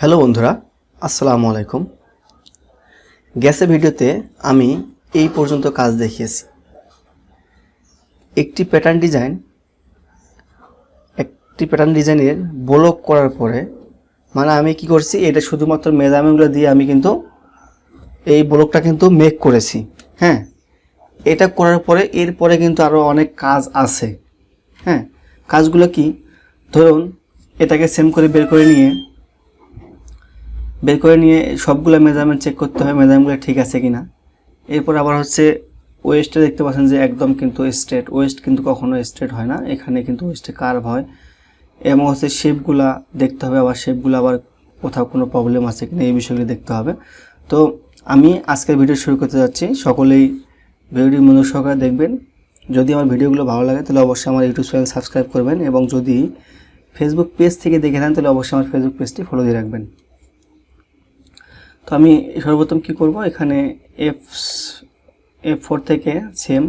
Hello বন্ধুরা, আসসালামু আলাইকুম। গ্যাসে ভিডিওতে আমি এই পর্যন্ত কাজ দেখিয়েছি। একটি প্যাটার্ন ডিজাইন একটি প্যাটার্ন ডিজাইনের ব্লক করার পরে মানে আমি কি করছি, এটা শুধুমাত্র মেজারমেন্টগুলো দিয়ে আমি কিন্তু এই ব্লকটা কিন্তু মেক করেছি হ্যাঁ? এটা করার পরে, এরপরে কিন্তু আরও অনেক কাজ আছে হ্যাঁ? কাজগুলো কি? ধরুন, এটাকে সেম করে বের করে নিয়ে বের করে নিয়ে সবগুলো মেজারমেন্ট চেক করতে হয় মেজারমেন্টগুলো ঠিক আছে কি না এরপর আবার হচ্ছে ওয়েস্টে দেখতে পাচ্ছেন যে একদম কিন্তু স্ট্রেট ওয়েস্ট কিন্তু কখনো স্ট্রেট হয় না। এখানে কিন্তু ওয়েস্টে কার্ভ হয়। এবং হচ্ছে শেপগুলা দেখতে হবে, আবার শেপগুলো আবার কোথাও কোনো প্রবলেম আছে কিনা এই বিষয়গুলি দেখতে হবে। তো আমি আজকের ভিডিও শুরু করতে যাচ্ছি। সকলেই ভিডিওটি মনোযোগ সহকারে দেখবেন। যদি আমার ভিডিওগুলো ভালো লাগে, তাহলে অবশ্যই আমার ইউটিউব চ্যানেল সাবস্ক্রাইব করবেন। এবং যদি ফেসবুক পেজ থেকে দেখে থাকেন তাহলে অবশ্যই আমার ফেসবুক পেজটি ফলো দিয়ে রাখবেন। তো আমি সর্বপ্রথম কি করব? এখানে এফ এফ ফোর থেকে সেম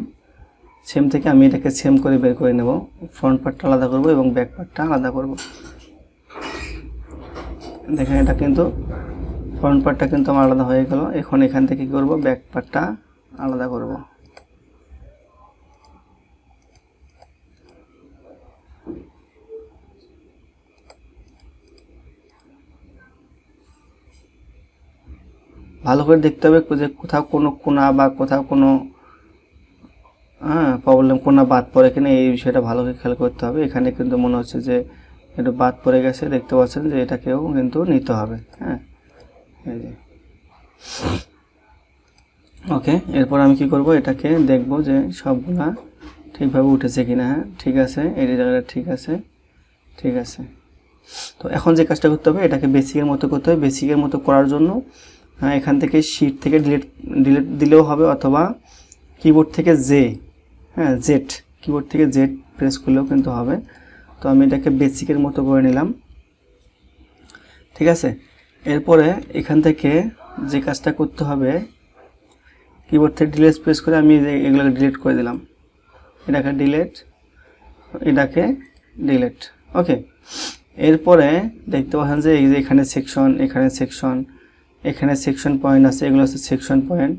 সেম থেকে আমি এটাকে সেম করে বের করে নেব। ফ্রন্ট পার্টটা আলাদা করব এবং ব্যাক পার্টটা আলাদা করব। দেখেন, এটা কিন্তু ফ্রন্ট পার্টটা কিন্তু আমার আলাদা হয়ে গেল। এখন এখান থেকে কি করব? ব্যাক পার্টটা আলাদা করব। ভালো করে দেখতে হবে যে কোথাও কোনো কোনা বা কোথাও কোনো হ্যাঁ প্রবলেম কোনা বাদ পড়ে কিনা, এই বিষয়টা ভালো করে খেয়াল করতে হবে। এখানে কিন্তু মনে হচ্ছে যে একটু বাদ পড়ে গেছে, দেখতে পাচ্ছেন যে এটাকেও কিন্তু নিতে হবে হ্যাঁ। এই যে। ওকে এরপর আমি কি করব? এটাকে দেখব যে সবগুলা ঠিকভাবে উঠেছে কিনা হ্যাঁ। ঠিক আছে, এই জায়গাটা ঠিক আছে ঠিক আছে। তো এখন যে কাজটা করতে হবে, এটাকে বেসিকের মতো করতে হবে। বেসিকের মতো করার জন্য হ্যাঁ এখান থেকে শিট থেকে ডিলিট ডিলিট দিলেও হবে অথবা কিবোর্ড থেকে জে হ্যাঁ জেড কিবোর্ড থেকে জেড প্রেস করলেও কিন্তু হবে। তো আমি এটাকে বেসিকের মতো করে নিলাম। ঠিক আছে? এরপরে এখান থেকে যে কাজটা করতে হবে কিবোর্ড থেকে ডিলেট প্রেস করে আমি এগুলোকে ডিলিট করে দিলাম। এটাকে ডিলেট এটাকে ডিলেট ওকে এরপরে দেখতে পাচ্ছেন যে এখানে সেকশন এখানে সেকশন এখানে সেকশন পয়েন্ট আছে, এগুলো হচ্ছে সেকশন পয়েন্ট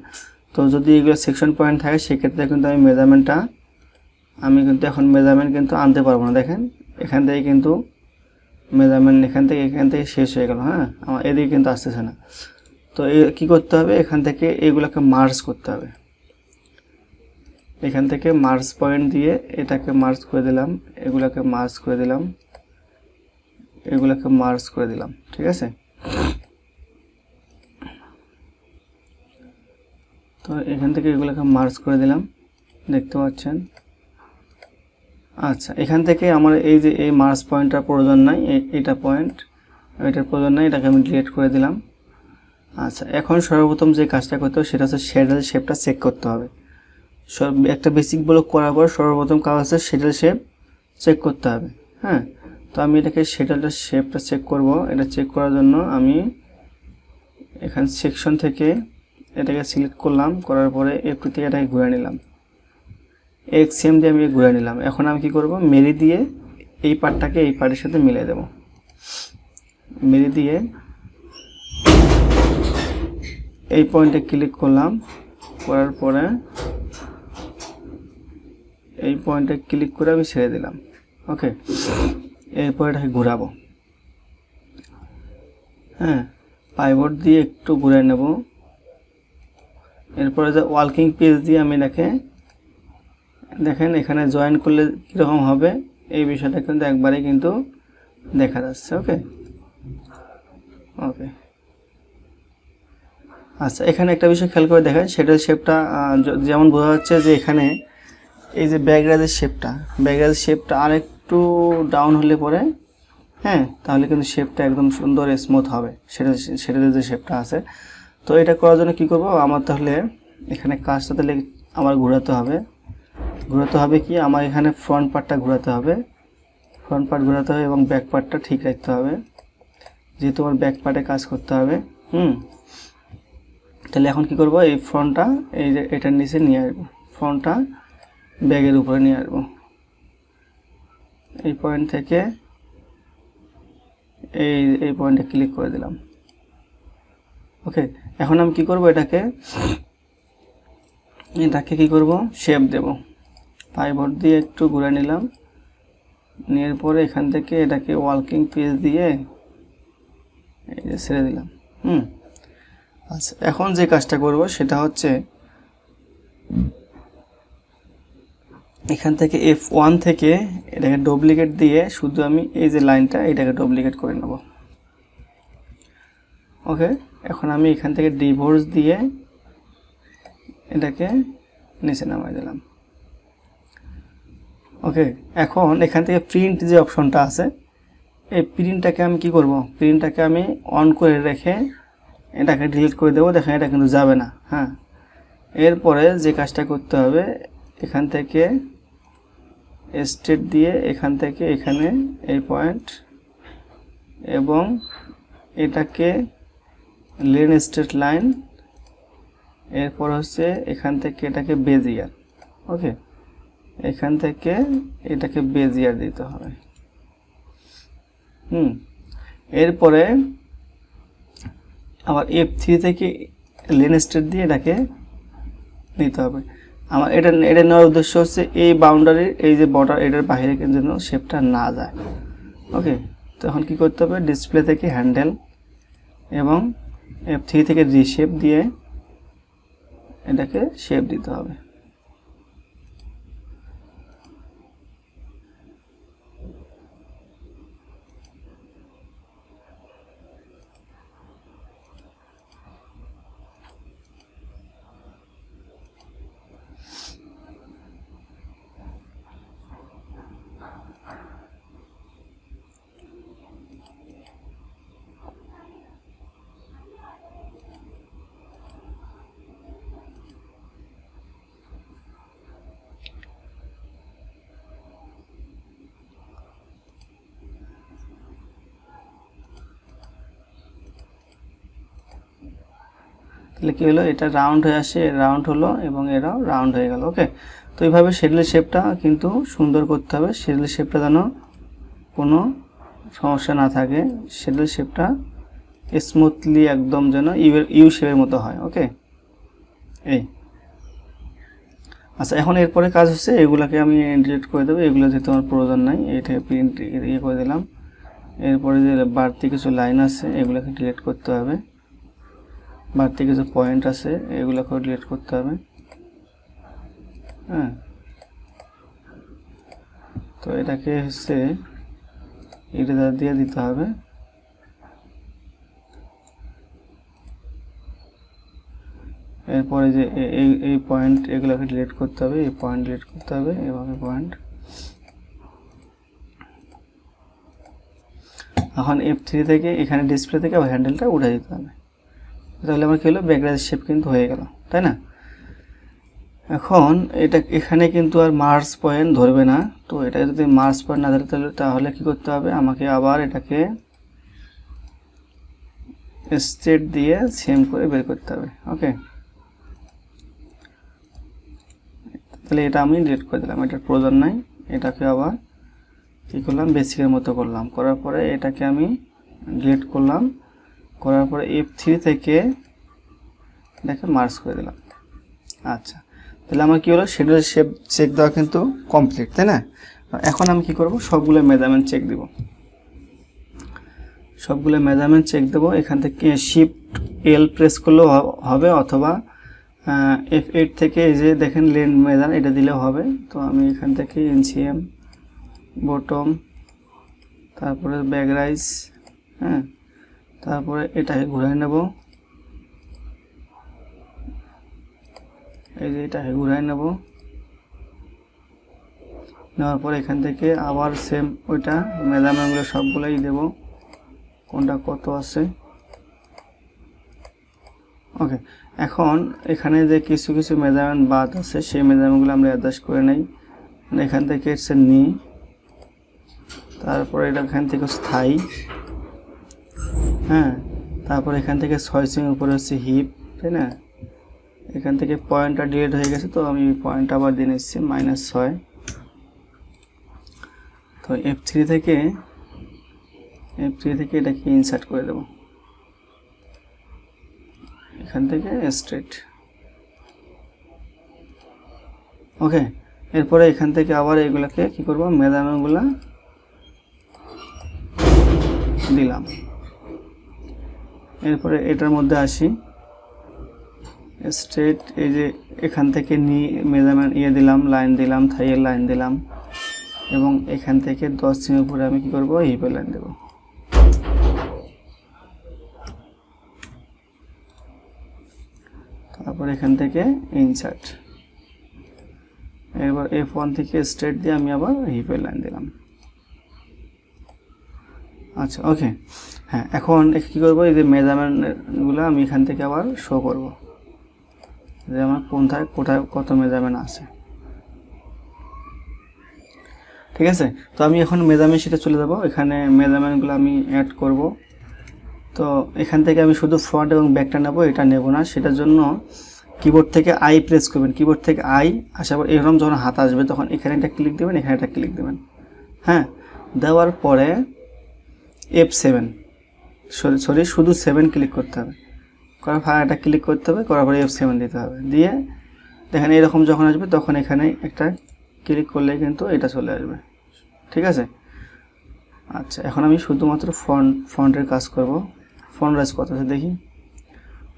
তো যদি এগুলো সেকশন পয়েন্ট থাকে, সেক্ষেত্রে কিন্তু আমি মেজারমেন্টটা আমি কিন্তু এখন মেজারমেন্ট কিন্তু আনতে পারব না। দেখেন, এখান থেকে কিন্তু মেজারমেন্ট এখান থেকে এখান থেকে শেষ হয়ে গেল হ্যাঁ? আমার এদিকে কিন্তু আসতেছে না। তো এ, কী করতে হবে? এখান থেকে এগুলোকে মার্জ করতে হবে। এখান থেকে মার্জ পয়েন্ট দিয়ে এটাকে মার্জ করে দিলাম, এগুলোকে মার্জ করে দিলাম, এগুলোকে মার্জ করে দিলাম, ঠিক আছে? তো এখান থেকে এগুলোকে মার্জ করে দিলাম। দেখতে পাচ্ছেন? আচ্ছা এখান থেকে আমার এই যে এই মার্জ পয়েন্টটার প্রয়োজন নাই এটা পয়েন্ট, এটার প্রয়োজন নাই, এটাকে আমি ডিলিট করে দিলাম। আচ্ছা এখন সর্বপ্রথম যে কাজটা করতে হবে সেটা হচ্ছে শেডেল শেপটা চেক করতে হবে। সব, একটা বেসিক ব্লক করার পর সর্বপ্রথম কাজ হচ্ছে শেডেল শেপ চেক করতে হবে হ্যাঁ? তো আমি এটাকে শেডেলটা শেপটা চেক করব। এটা চেক করার জন্য আমি এখান সেকশন থেকে এটাকে সিলেক্ট করলাম, করার পরে একটু থেকে এটাকে ঘুরে নিলাম। এক্স সেম দিয়ে আমি ঘুরে নিলাম। এখন আমি কি করব? মেরি দিয়ে এই পার্টটাকে এই পার্টের সাথে মিলে দেব। মেরি দিয়ে এই পয়েন্টে ক্লিক করলাম। করার পরে এই পয়েন্টে ক্লিক করে আমি ছেড়ে দিলাম। ওকে এরপর এটাকে ঘুরাবো। হ্যাঁ পাইবোর্ড দিয়ে একটু ঘুরে নেব। এরপরে যে ওয়ালকিং পেজ দিয়ে আমি এটাকে দেখেন এখানে জয়েন করলে কীরকম হবে, এই বিষয়টা কিন্তু একবারে কিন্তু দেখা যাচ্ছে, ওকে? ওকে। আচ্ছা এখানে একটা বিষয় খেয়াল করে দেখেন সেটার শেপটা যেমন বোঝা যাচ্ছে যে এখানে এই যে ব্যাকগ্রাউন্ডের শেপটা ব্যাকগ্রাউন্ডের শেপটা আর একটু ডাউন হলে পরে হ্যাঁ তাহলে কিন্তু শেপটা একদম সুন্দর স্মুথ হবে, সেটা, সেটাতে যে শেপটা আছে। তো এটা করার জন্য কী করব? আমার তাহলে এখানে কাজটা তাহলে আমার ঘোরাতে হবে। ঘোরাতে হবে কি? আমার এখানে ফ্রন্ট পার্টটা ঘোরাতে হবে। ফ্রন্ট পার্ট ঘোরাতে হবে এবং ব্যাক পার্টটা ঠিক রাখতে হবে। যেহেতু আমার ব্যাক পার্টে কাজ করতে হবে, হুম? তাহলে এখন কি করব? এই ফ্রন্টটা এই যে এটার নিচে নিয়ে আসব। ফ্রন্টটা ব্যাগের উপরে নিয়ে আসব। এই পয়েন্ট থেকে এই এই পয়েন্টে ক্লিক করে দিলাম। ওকে এখন আমি কি করব এটাকে? এটাকে কি করব? শেপ দেব। পাইভট দিয়ে একটু ঘুরে নিলাম। নেওয়ার পরে এখান থেকে এটাকে ওয়ালকিং পেজ দিয়ে এই যে ছেড়ে দিলাম। হুম? আচ্ছা এখন যে কাজটা করব সেটা হচ্ছে এখান থেকে এফ ওয়ান থেকে এটাকে ডুপ্লিকেট দিয়ে শুধু আমি এই যে লাইনটা এটাকে ডুপ্লিকেট করে নেব। ওকে এখন আমি এখান থেকে ডিভোর্স দিয়ে এটাকে নিচে নামাই দিলাম। ওকে এখন এখান থেকে প্রিন্ট যে অপশনটা আছে, এই প্রিন্টটাকে আমি কি করব? প্রিন্টটাকে আমি অন করে রেখে এটাকে ডিলিট করে দেবো। দেখেন, এটা কিন্তু যাবে না হ্যাঁ। এরপরে যে কাজটা করতে হবে, এখান থেকে স্টেট দিয়ে এখান থেকে এখানে এই পয়েন্ট এবং এটাকে লেন স্টেট লাইন, এরপর হচ্ছে এখান থেকে এটাকে বেজিয়ার, ওকে? এখান থেকে এটাকে বেজিয়ার দিতে হবে। হুম, এরপরে আবার এফ থ্রি থেকে লেন স্টেট দিয়ে এটাকে নিতে হবে। আমার এটা এটা নেওয়ার উদ্দেশ্য হচ্ছে এই বাউন্ডারির এই যে বর্ডার এটার বাইরে যেন শেপটা না যায়। ওকে? তখন কি করতে হবে? ডিসপ্লে থেকে হ্যান্ডেল এবং এফ থ্রি থেকে রিশেপ দিয়ে এটাকে শেপ দিতে হবে। তাহলে কী হলো? এটা রাউন্ড হয়ে আসে রাউন্ড হলো এবং এরাও রাউন্ড হয়ে গেল ওকে তো এইভাবে শেডেল শেপটা কিন্তু সুন্দর করতে হবে। শেডেল শেপটা যেন কোনো সমস্যা না থাকে। শেডেল শেপটা স্মুথলি একদম যেন ইউ শেপের মতো হয় ওকে এই। আচ্ছা এখন এরপরে কাজ হচ্ছে এগুলাকে আমি ডিলিট করে দেবো। এগুলো যেহেতু আমার প্রয়োজন নাই, এটা প্রিন্ট ইয়ে করে দিলাম। এরপরে যে বাড়তি কিছু লাইন আছে, এগুলোকে ডিলিট করতে হবে। বাড়তি কিছু পয়েন্ট আছে এগুলোকেও ডিলিট করতে হবে। হ্যাঁ। তো এটাকে হচ্ছে ইরেজার দিয়ে দিতে হবে। এরপরে যে এই এই পয়েন্ট এগুলোকে ডিলিট করতে হবে, এই পয়েন্ট ডিলিট করতে হবে এই পয়েন্ট এখন এফ থ্রি থেকে এখানে ডিসপ্লে থেকে হ্যান্ডেলটা উঠে দিতে হবে। তাহলে আমার কী হলো? ব্যাকগ্রাউন্ড শেপ কিন্তু হয়ে গেল, তাই না? এখন এটা এখানে কিন্তু আর মার্স পয়েন্ট ধরবে না। তো এটা যদি মার্স পয়েন্ট না ধরে, তাহলে তাহলে কী করতে হবে? আমাকে আবার এটাকে স্টেট দিয়ে সেম করে বের করতে হবে ওকে তাহলে এটা আমি ডিলিট করে দিলাম, এটার প্রয়োজন নাই। এটাকে আবার কী করলাম? বেসিকের মতো করলাম। করার পরে এটাকে আমি ডিলিট করলাম। করার পরে এফ থ্রি থেকে দেখে মার্চ করে দিলাম। আচ্ছা তাহলে আমার কী হলো? শিডিউল শেপ চেক দেওয়া কিন্তু কমপ্লিট তাই না? এখন আমি কি করব? সবগুলো মেজারমেন্ট চেক দিব। সবগুলো মেজারমেন্ট চেক দেবো। এখান থেকে শিফট এল প্রেস করলেও হবে অথবা এফ এইট থেকে এই যে দেখেন লেন মেজার এটা দিলেও হবে। তো আমি এখান থেকে এনসিএম বটম তারপরে ব্যাগ রাইস হ্যাঁ তারপরে এটাকে ঘুরাই নেব। এই যে এটাকে ঘুরাই নেব। নেওয়ার পর এখান থেকে আবার সেম ওইটা মেজারমেন্টগুলো সবগুলোই দেব। কোনটা কত আছে? ওকে এখন এখানে যে কিছু কিছু মেজারমেন্ট বাদ আছে, সেই মেজারমেন্টগুলো আমরা অ্যাডজাস্ট করে নেই। এখান থেকে হচ্ছে নি, তারপরে এটা এখান থেকে স্থায়ী হ্যাঁ তারপর এখান থেকে ছয় সিং উপরে হচ্ছে হিপ, তাই না? এখান থেকে পয়েন্টটা ডিলেট হয়ে গেছে, তো আমি পয়েন্ট আবার দিয়ে নিচ্ছি মাইনাস ছয়। তো এফ থ্রি থেকে এফ থ্রি থেকে এটাকে ইনসার্ট করে দেব। এখান থেকে স্ট্রেট ওকে এরপরে এখান থেকে আবার এগুলাকে কি করব? মেজারমেন্টগুলা দিলাম। এরপরে এটার মধ্যে আসি। স্ট্রেট এই যে এখান থেকে নিয়ে মেজারমেন্ট ইয়ে দিলাম লাইন দিলাম থাইয়ের লাইন দিলাম এবং এখান থেকে দশ সিমের উপরে আমি কী করব? হিপের লাইন দেব। তারপর এখান থেকে ইনসার্ট এবার এফ ওয়ান থেকে স্ট্রেট দিয়ে আমি আবার হিপের লাইন দিলাম। আচ্ছা ওকে হ্যাঁ এখন কী করব? এই যে মেজারমেন্টগুলো আমি এখান থেকে আবার শো করব। যে আমার কোনথায়, কোথায় কত মেজারমেন্ট আছে। ঠিক আছে? তো আমি এখন মেজারমেন্ট শিটে চলে যাব। এখানে মেজারমেন্টগুলো আমি অ্যাড করব। তো এখান থেকে আমি শুধু ফ্রন্ট এবং ব্যাকটা নেব, এটা নেব না। সেটার জন্য কিবোর্ড থেকে আই প্রেস করবেন। কিবোর্ড থেকে আই আসার পর এরকম যখন হাত আসবে, তখন এখানে একটা ক্লিক দেবেন, এখানে একটা ক্লিক দেবেন। হ্যাঁ? দেওয়ার পরে এফ সেভেন সরি সরি, শুধু সেভেন ক্লিক করতে হবে। করার একটা ক্লিক করতে হবে, করার পরে এফ সেভেন দিতে হবে। দিয়ে দেখেন এরকম যখন আসবে, তখন এখানে একটা ক্লিক করলে কিন্তু এটা চলে আসবে। ঠিক আছে? আচ্ছা এখন আমি শুধুমাত্র ফন্ট ফন্টের কাজ করব। ফন্ট রাইজ কত আছে দেখি?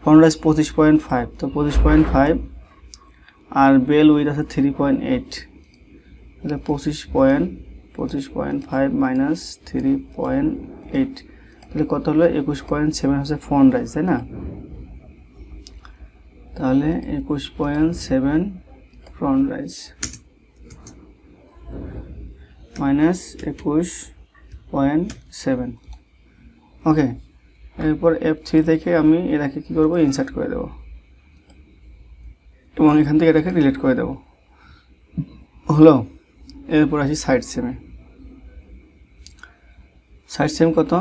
ফন্ট রাইজ পঁচিশ পয়েন্ট ফাইভ তো পঁচিশ পয়েন্ট ফাইভ আর বেল উইথ আছে থ্রি পয়েন্ট এইট তাহলে পঁচিশ পয়েন্ট পঁচিশ point five minus three point eight তাহলে কত হলো? একুশ পয়েন্ট সেভেন হচ্ছে ফন্ট রাইজ তাই না? তাহলে একুশ point seven front rise minus একুশ পয়েন্ট সেভেন ওকে এরপর এফ থ্রি থেকে আমি এটাকে কী করব? ইনসার্ট করে দেবো। এবং এখান থেকে এটাকে ডিলিট করে দেবো। হলো, এরপর আসি সাইড সেমে সাইড সেম কত?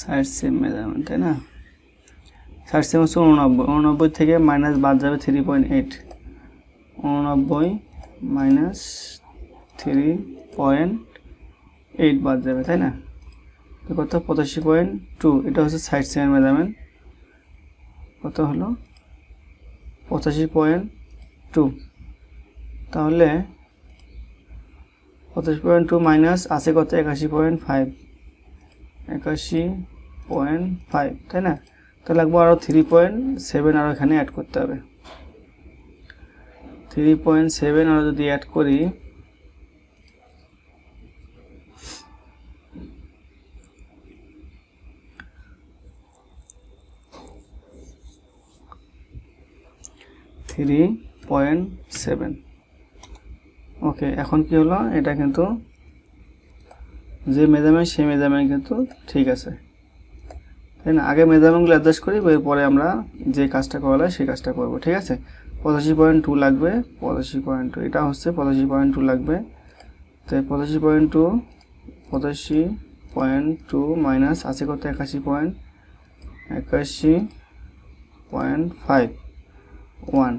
সাইড সেম মেজারমেন্ট তাই না? সাইড সেম হচ্ছে উননব্বই উননব্বই থেকে মাইনাস বাদ যাবে থ্রি পয়েন্ট এইট উননব্বই মাইনাস থ্রি পয়েন্ট এইট বাদ যাবে, তাই না? কত? পঁচাশি পয়েন্ট টু এটা হচ্ছে সাইড সেমের মেজারমেন্ট কত হলো? পঁচাশি পয়েন্ট টু তাহলে পঁচাশি পয়েন্ট টু মাইনাস আছে কত? একাশি পয়েন্ট ফাইভ একাশি পয়েন্ট ফাইভ তাই না? তাহলে লাগবো আরও থ্রি পয়েন্ট সেভেন আরও এখানে অ্যাড করতে হবে। থ্রি পয়েন্ট সেভেন আরও যদি অ্যাড করি থ্রি পয়েন্ট সেভেন ওকে এখন কি হলো? এটা কিন্তু যে মেজারমেন্ট সেই মেজারমেন্ট কিন্তু ঠিক আছে। তাই না? আগে মেজারমেন্টগুলো অ্যাডজাস্ট করি এরপরে আমরা যে কাজটা করা সেই কাজটা করব, ঠিক আছে? পঁচাশি পয়েন্ট টু লাগবে, পঁচাশি পয়েন্ট টু, এটা হচ্ছে পঁচাশি পয়েন্ট টু লাগবে। তো পঁচাশি পয়েন্ট টু, পঁচাশি পয়েন্ট টু মাইনাস আছে কত? একাশি পয়েন্ট একাশি পয়েন্ট ফাইভ, ওয়ান।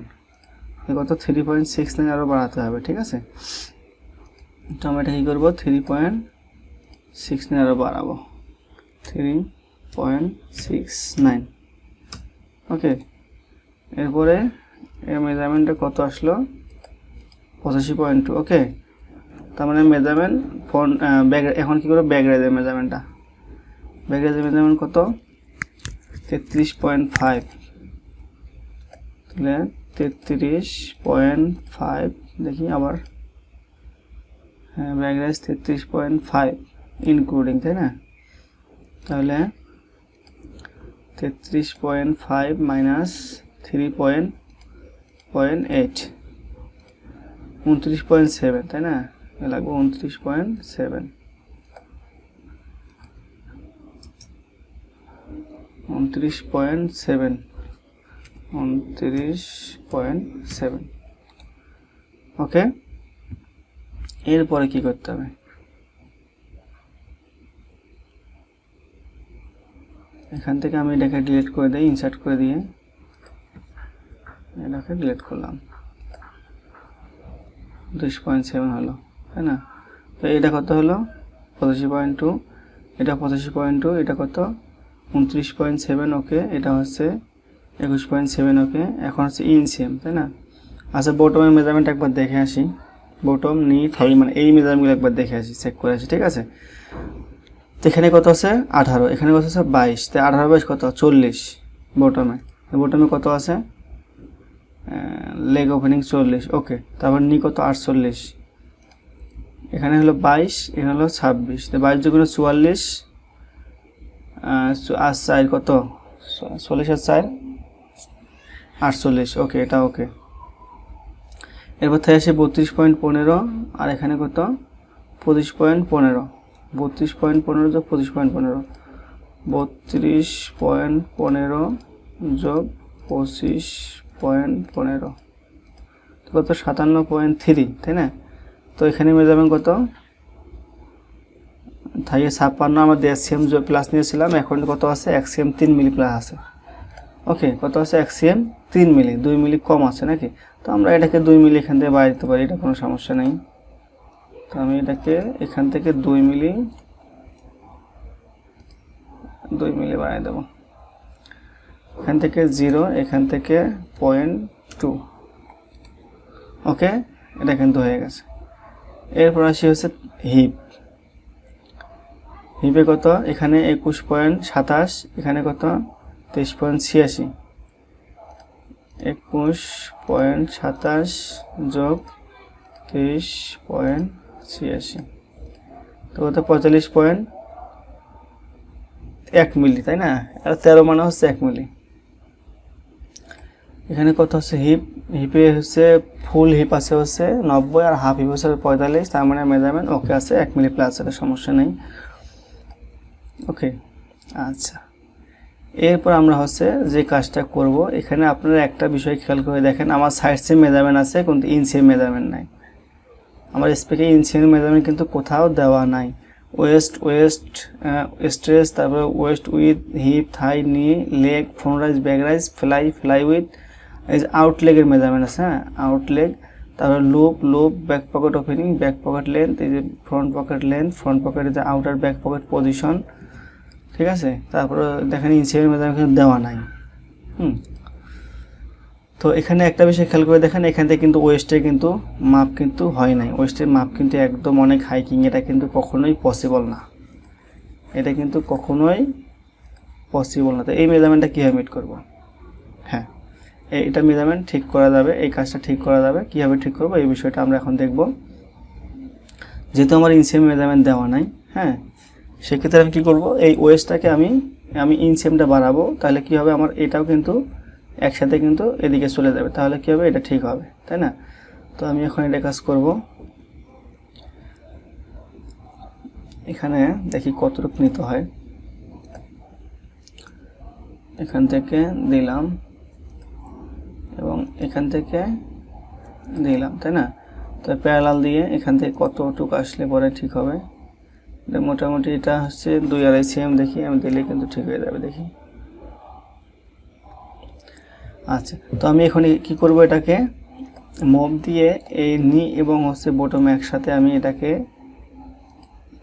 এ কত? থ্রি পয়েন্ট সিক্স নাইন আরও বাড়াতে হবে, ঠিক আছে? তো আমরা এটা কী করব? থ্রি পয়েন্ট সিক্স নাইন আরও বাড়াবো। Three point six nine. Okay, এরপরে এর মেজারমেন্টটা কত আসলো? পঁচাশি পয়েন্ট টু। ওকে, তার মানে মেজারমেন্ট ফোন ব্যাগ, এখন কী করব? ব্যাগ রেজের মেজারমেন্টটা। ব্যাগ রেজের মেজারমেন্ট কত? তেত্রিশ পয়েন্ট ফাইভ। তাহলে তেত্রিশ পয়েন্ট ফাইভ, দেখি আবার। হ্যাঁ ব্যাগ রেজ তেত্রিশ পয়েন্ট ফাইভ। ইনক্লুডিং তাই না? তাহলে তেত্রিশ point five minus three point point eight উনত্রিশ পয়েন্ট সেভেন, তাই না? লাগবে উনত্রিশ পয়েন্ট সেভেন। উনত্রিশ পয়েন্ট সেভেন, উনত্রিশ পয়েন্ট সেভেন। ওকে এরপরে কি করতে হবে? এখান থেকে আমি এটাকে ডিলিট করে দিই ইনসার্ট করে দিয়ে এটাকে ডিলিট করলাম। উনত্রিশ পয়েন্ট সেভেন হলো, তাই না? তো এটা কত হলো? পঁচাশি পয়েন্ট টু এটা পঁচাশি পয়েন্ট টু এটা কত? উনত্রিশ পয়েন্ট সেভেন ওকে। এটা হচ্ছে একুশ পয়েন্ট সেভেন ওকে। এখন হচ্ছে ইনসিএম তাই না? আচ্ছা বটমের মেজারমেন্ট একবার দেখে আসি। বটম নি থাই মানে এই মেজারমেন্টগুলো একবার দেখে আসি চেক করে আসি, ঠিক আছে? তো এখানে কত আছে? আঠারো। এখানে কত আছে? বাইশ। তো আঠারো বাইশ কত? চল্লিশ বটমে। বটমে কত আছে? লেগ ওপেনিং চল্লিশ। ওকে তারপর নি কত? আটচল্লিশ। এখানে হলো বাইশ, এখানে হলো ছাব্বিশ। তো বাইশ যখন চুয়াল্লিশ আর চার কত? চল্লিশ আর চার? আটচল্লিশ। ওকে এটা ওকে এরপর থেকে আসে বত্রিশ পয়েন্ট পনেরো, আর এখানে কত? পঁচিশ পয়েন্ট পনেরো। বত্রিশ পয়েন্ট পনেরো যোগ পঁচিশ পয়েন্ট পনেরো। বত্রিশ পয়েন্ট পনেরো যোগ পঁচিশ পয়েন্ট পনেরো। তো কত? সাতান্ন পয়েন্ট থ্রি, তাই না? তো এখানে মেজারমেন্ট কত? থাইয়ে ছাপ্পান্ন আমাদের এক্সিএম প্লাস নিয়েছিলাম, এখন কত আছে? এক্সিএম তিন মিলি প্লাস আছে। ওকে, কত আছে? এক্সিএম তিন মিলি, দুই মিলি কম আছে নাকি? তো আমরা এটাকে দুই মিলি এখান থেকে দিতে পারি, এটা কোনো সমস্যা নেই। তো আমি এটাকে এখান থেকে দুই মিলি দুই মিলি বানিয়ে দেবো। এখান থেকে জিরো, এখান থেকে পয়েন্ট টু। ওকে? এটা কিন্তু হয়ে গেছে। এরপর আসি হচ্ছে হিপ। হিপে কত? এখানে একুশ পয়েন্ট সাতাশ, এখানে কত? তেইশ পয়েন্ট ছিয়াশি। একুশ পয়েন্ট সাতাশ যোগ তেইশ পয়েন্ট ছিয়াশি তো কত পঁয়তাল্লিশ পয়েন্ট এক মিলি, তাই না? আর তেরো মানে হচ্ছে এক মিলি। এখানে কত হচ্ছে হিপ, হিপে হচ্ছে ফুল হিপ আছে হচ্ছে নব্বই আর হাফ হিপ হচ্ছে পঁয়তাল্লিশ, তার মানে মেজারমেন্ট ওকে আছে, এক মিলি প্লাস এটা সমস্যা নেই। ওকে আচ্ছা। এরপর আমরা হচ্ছে যে কাজটা করব, এখানে আপনারা একটা বিষয় খেয়াল করে দেখেন, আমার সাইড সেম মেজারমেন্ট আছে, কিন্তু ইনসিএম মেজারমেন্ট নাই। আমার স্পেকে ইনসিএম মেজারমেন্ট কিন্তু কোথাও দেওয়া নাই। ওয়েস্ট ওয়েস্ট স্ট্রেস তারপরে waist width hip thigh knee leg front rise back rise fly fly width এই যে আউট লেগের মেজারমেন্ট আছে হ্যাঁ? আউট লেগ তারপরে loop loop back pocket opening back pocket length এই যে ফ্রন্ট পকেট লেন্থ ফ্রন্ট পকেটের যে আউটার ব্যাক পকেট পজিশন ঠিক আছে? তারপরে দেখেন ইনসিএম মেজারমেন্ট কিন্তু দেওয়া নাই। হুম। তো এখানে একটা বিষয় খেয়াল করে দেখেন, এখান থেকে কিন্তু ওয়েস্টে কিন্তু মাপ কিন্তু হয় নাই। ওয়েস্টের মাপ কিন্তু একদম অনেক হাইকিং এটা কিন্তু কখনোই পসিবল না। এটা কিন্তু কখনোই পসিবল না। তো এই মেজারমেন্টটা কীভাবে মিট করব? হ্যাঁ এটা মেজারমেন্ট ঠিক করা যাবে, এই কাজটা ঠিক করা যাবে। কীভাবে ঠিক করব? এই বিষয়টা আমরা এখন দেখব। যেহেতু আমার ইনসিএম মেজারমেন্ট দেওয়া নাই হ্যাঁ সেক্ষেত্রে আমি কী করব? এই ওয়েস্টটাকে আমি আমি ইনসিএমটা বাড়াবো। তাহলে কী হবে? আমার এটাও কিন্তু একসাথে কিন্তু এদিকে চলে যাবে, তাহলে কী হবে? এটা ঠিক হবে, তাই না? তো আমি এখন এটা কাজ করব। এখানে দেখি কতটুকু নিতে হয়। এখান থেকে দিলাম এবং এখান থেকে দিলাম, তাই না? তো প্যারালাল দিয়ে এখান থেকে কতটুকু আসলে পরে ঠিক হবে? মোটামুটি এটা হচ্ছে দুই আড়াই সিএম দেখি, আমি দিলে কিন্তু ঠিক হয়ে যাবে, দেখি। আচ্ছা তো আমি এখন কি করব এটাকে? মপ দিয়ে এই নি এবং হচ্ছে বটম একসাথে আমি এটাকে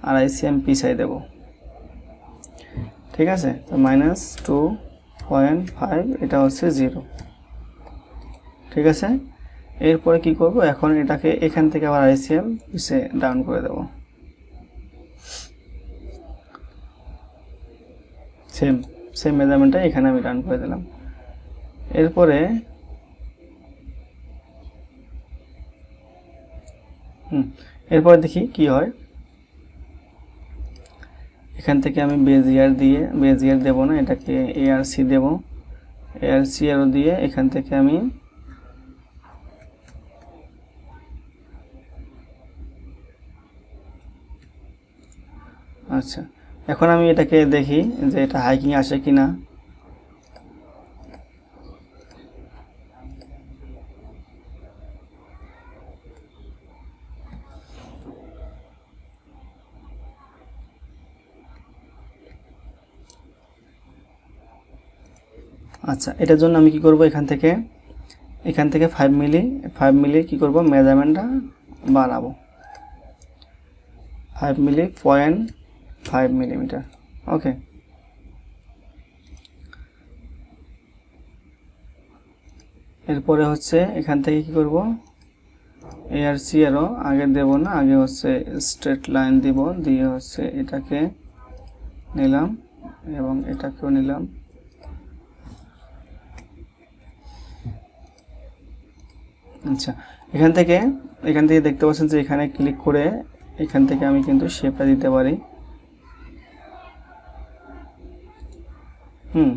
আড়াই সিএম পিছাই দেব। ঠিক আছে? তো মাইনাস টু পয়েন্ট ফাইভ এটা হচ্ছে জিরো ঠিক আছে? এরপরে কি করব? এখন এটাকে এখান থেকে আবার আড়াই সিএম পিছে ডাউন করে দেব। সেম সেম মেজারমেন্টটা এখানে আমি ডাউন করে দিলাম। এরপরে হুম, এরপরে দেখি কি হয়। এখান থেকে আমি বেজিয়ার দিয়ে বেজিয়ার দেব না, এটাকে এআরসি দেব। এআরসি আরও দিয়ে এখান থেকে আমি আচ্ছা এখন আমি এটাকে দেখি যে এটা হাইকিং আসে কি না আচ্ছা এটার জন্য আমি কি করব এখান থেকে? এখান থেকে ফাইভ মিলি ফাইভ মিলি কি করব? মেজারমেন্টটা বাড়াবো। Five milli point five millimetre okay এরপরে হচ্ছে এখান থেকে কি করব? এ আর সি আরও আগে দেব না, আগে হচ্ছে স্ট্রেট লাইন দিব, দিয়ে হচ্ছে এটাকে নিলাম এবং এটাকেও নিলাম। আচ্ছা এখান থেকে এখান থেকে দেখতে পাচ্ছেন যে এখানে ক্লিক করে এখান থেকে আমি কিন্তু শেপটা দিতে পারি। হুম।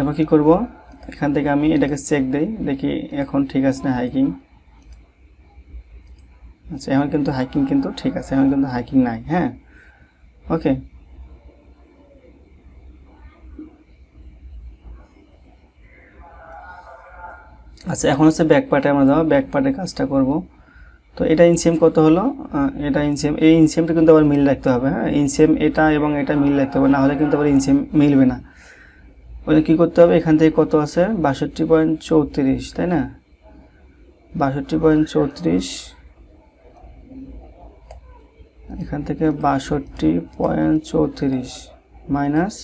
এবার কি করব? এখান থেকে আমি এটাকে চেক দেই, দেখি এখন ঠিক আছে না হাইকিং আচ্ছা এখন কিন্তু হাইকিং কিন্তু ঠিক আছে, এখন কিন্তু হাইকিং নাই হ্যাঁ? ওকে আচ্ছা এখন হচ্ছে ব্যাক পার্টে আমরা যাব। ব্যাক পার্টের কাজটা করব। তো এটা ইনসিএম কত হলো? এটা ইনসিএম এই ইনসিএমটা কিন্তু আবার মিল রাখতে হবে হ্যাঁ? ইনসিএম এটা এবং এটা মিল রাখতে হবে, না হলে কিন্তু আবার ইনসিএম মিলবে না। ওই কী করতে হবে? এখান থেকে কত আছে? বাষট্টি পয়েন্ট চৌত্রিশ, তাই না? বাষট্টি পয়েন্ট চৌত্রিশ, এখান থেকে বাষট্টি পয়েন্ট চৌত্রিশ মাইনাস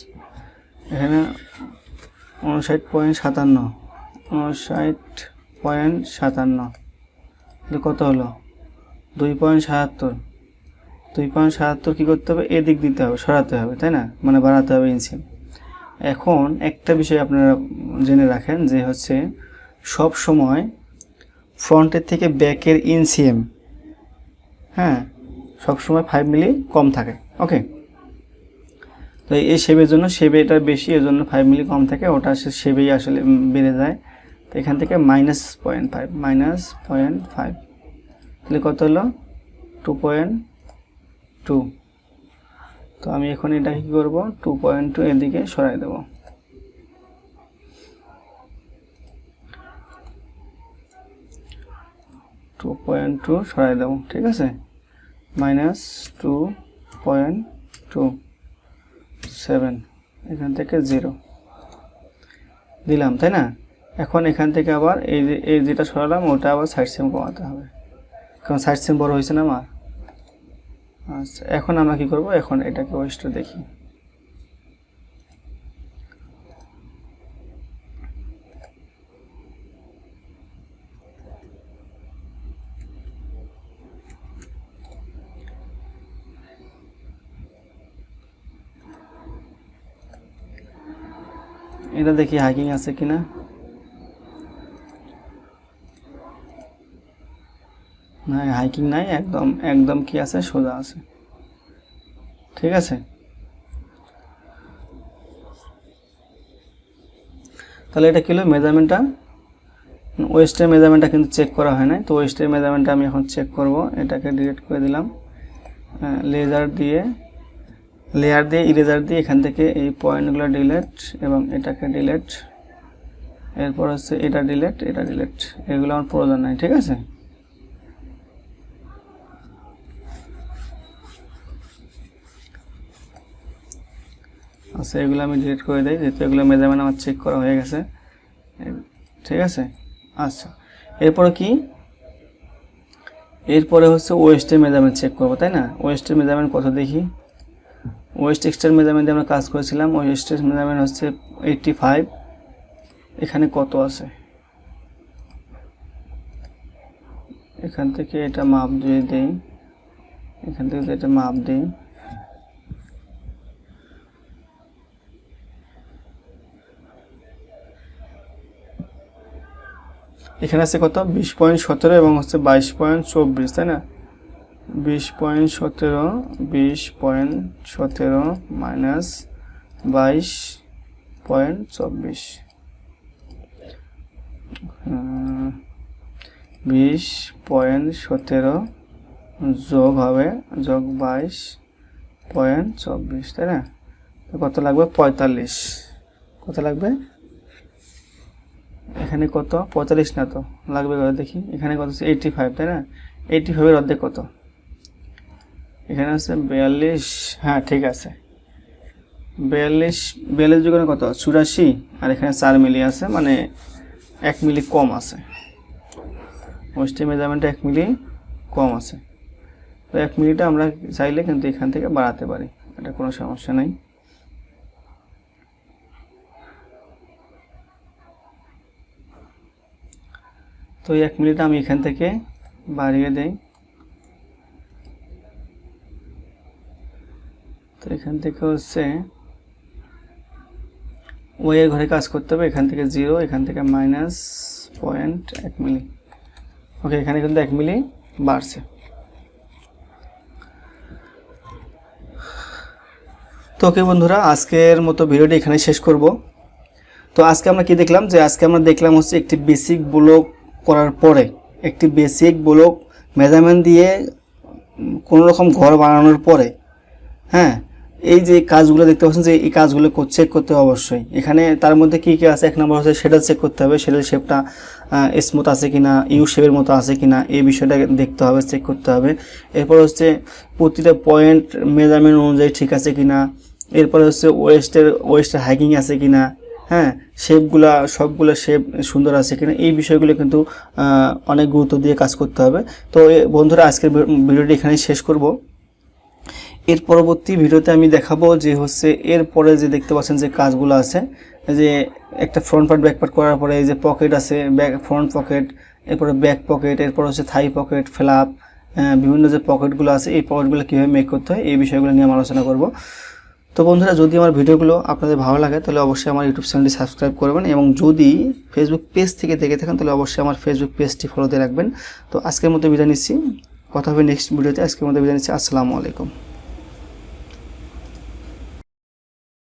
এখানে উনষাট পয়েন্ট সাতান্ন। উনষাট পয়েন্ট সাতান্ন। কত হলো? দুই পয়েন্ট সাতাত্তর। দুই পয়েন্ট সাতাত্তর কী করতে হবে? এদিক দিতে হবে, সরাতে হবে, তাই না? মানে বাড়াতে হবে ইনসিম এখন একটা বিষয় আপনারা জেনে রাখেন যে হচ্ছে সব সময় ফ্রন্টের থেকে ব্যাকের ইনসিএম হ্যাঁ? সবসময় ফাইভ মিলি কম থাকে ওকে তো এই শেবের জন্য এটা বেশি এর জন্য ফাইভ মিলি কম থাকে, ওটা সে শেবেই আসলে বেড়ে যায়। তো এখান থেকে minus point five minus point five তাহলে কত হলো? টু পয়েন্ট টু তো আমি এখন এটা কী করব? টু পয়েন্ট টু এদিকে সরাই দেবো। টু পয়েন্ট টু সরাই দেবো, ঠিক আছে? Minus two point two seven এখান থেকে জিরো দিলাম, তাই না? এখন এখান থেকে আবার এই যে, এই যেটা সরালাম, ওটা আবার সাইড সিম কমাতে হবে। কারণ সাইড সিম বড় হয়েছে না আমার আচ্ছা এখন আমরা কি করব? এখন এটাকে ওয়েস্ট দেখি। এটা দেখি হাইকিং আছে কিনা? না নাই, একদম একদম কি আছে, সোজা আছে। ঠিক আছে? তাহলে এটা কি হলো মেজারমেন্টটা ওয়েস্টের মেজারমেন্টটা কিন্তু চেক করা হয় নাই, তো ওয়েস্টের মেজারমেন্টটা আমি এখন চেক করব, এটাকে ডিলিট করে দিলাম। লেজার দিয়ে লেয়ার দিয়ে ইরেজার দিয়ে এখান থেকে এই পয়েন্টগুলো ডিলেট এবং এটাকে ডিলেট এরপর হচ্ছে এটা ডিলেট এটা ডিলেট এগুলো আমার প্রয়োজন নাই, ঠিক আছে? আচ্ছা এগুলো আমি ডিলিট করে দিই, যেহেতু এগুলো মেজারমেন্ট আমার চেক করা হয়ে গেছে। ঠিক আছে? আচ্ছা এরপরে কি? এরপরে হচ্ছে ওয়েস্টের মেজারমেন্ট চেক করব, তাই না? ওয়েস্টের মেজারমেন্ট কত দেখি? ওয়েস্ট এক্সটার মেজারমেন্টে আমরা কাজ করেছিলাম ওয়েস্টের মেজারমেন্ট হচ্ছে এইটটি ফাইভ এখানে কত আছে? এখান থেকে এটা মাপ দিয়ে দেই। এখান থেকে এটা মাপ দিই এখানে আছে কত? বিশ পয়েন্ট সতেরো এবং হচ্ছে বাইশ পয়েন্ট চব্বিশ, তাই না? বিশ পয়েন্ট সতেরো, বিশ পয়েন্ট সতেরো মাইনাস বাইশ পয়েন্ট চব্বিশ। বিশ পয়েন্ট সতেরো যোগ হবে, যোগ বাইশ পয়েন্ট চব্বিশ, তাই না? কত লাগবে? পঁয়তাল্লিশ। কত লাগবে? এখানে কত? পঁয়তাল্লিশ না তো? লাগবে কত দেখি। এখানে কত আছে? এইটটি ফাইভ তাই না? এইটটি ফাইভের অর্ধেক কত? এখানে আছে বিয়াল্লিশ হ্যাঁ ঠিক আছে। বিয়াল্লিশ বিয়াল্লিশ যুগে কত? চুরাশি। আর এখানে চার মিলি আছে মানে এক মিলি কম আছে। ওয়েস্টের মেজারমেন্টটা এক মিলি কম আছে। তো এক মিলিটা আমরা চাইলে কিন্তু এখান থেকে বাড়াতে পারি। এটা কোনো সমস্যা নেই। তো এক মিনিট আমি এখান থেকে বাড়িয়ে দেই। তো এখান থেকে হচ্ছে ওয়ের ঘরে কাজ করতে হবে, এখান থেকে জিরো এখান থেকে মাইনাস পয়েন্ট এক মিলি। ওকে এখানে কিন্তু এক মিলি বাড়ছে। তো ওকে বন্ধুরা, আজকের মতো ভিডিওটি এখানে শেষ করব। তো আজকে আমরা কি দেখলাম? যে আজকে আমরা দেখলাম হচ্ছে একটি বেসিক ব্লক করার পরে একটি বেসিক ব্লক মেজারমেন্ট দিয়ে কোনো রকম ঘর বানানোর পরে হ্যাঁ এই যে কাজগুলো দেখতে পাচ্ছেন যে এই কাজগুলো চেক করতে হবে অবশ্যই। এখানে তার মধ্যে কী কী আছে? এক নম্বর হচ্ছে সেটা চেক করতে হবে। সেটার শেপটা স্মুথ আছে কিনা ইউ শেপের মতো আছে কিনা, এই বিষয়টা দেখতে হবে চেক করতে হবে। এরপর হচ্ছে প্রতিটা পয়েন্ট মেজারমেন্ট অনুযায়ী ঠিক আছে কিনা। এরপরে হচ্ছে ওয়েস্টের ওয়েস্টের হাইকিং আছে কিনা। হ্যাঁ শেপগুলা সবগুলো শেপ সুন্দর আছে কিনা, এই বিষয়গুলো কিন্তু অনেক গুরুত্ব দিয়ে কাজ করতে হবে। তো বন্ধুরা, আজকের ভিডিওটি এখানেই শেষ করব। এর পরবর্তী ভিডিওতে আমি দেখাবো যে হচ্ছে, এর পরে যে দেখতে পাচ্ছেন যে কাজগুলো আছে যে একটা ফ্রন্ট পার্ট ব্যাক পার্ট করার পরে এই যে পকেট আছে ব্যাক ফ্রন্ট পকেট এরপরে ব্যাক পকেট এরপর হচ্ছে থাই পকেট ফ্ল্যাপ বিভিন্ন যে পকেটগুলো আছে, এই পকেটগুলো কীভাবে মেক করতে হয়, এই বিষয়গুলো নিয়ে আমি আলোচনা করব। তো বন্ধুরা, যদি আমার ভিডিওগুলো আপনাদের ভালো লাগে, তাহলে অবশ্যই আমার ইউটিউব চ্যানেলটি সাবস্ক্রাইব করবেন এবং যদি ফেসবুক পেজ থেকে দেখে থাকেন, তাহলে অবশ্যই আমার ফেসবুক পেজটি ফলোতে রাখবেন। তো আজকের মতো বিদায় নিচ্ছি। কথা হবে নেক্সট ভিডিওতে আজকের মতো বিদায় নিচ্ছি। আসসালামু আলাইকুম।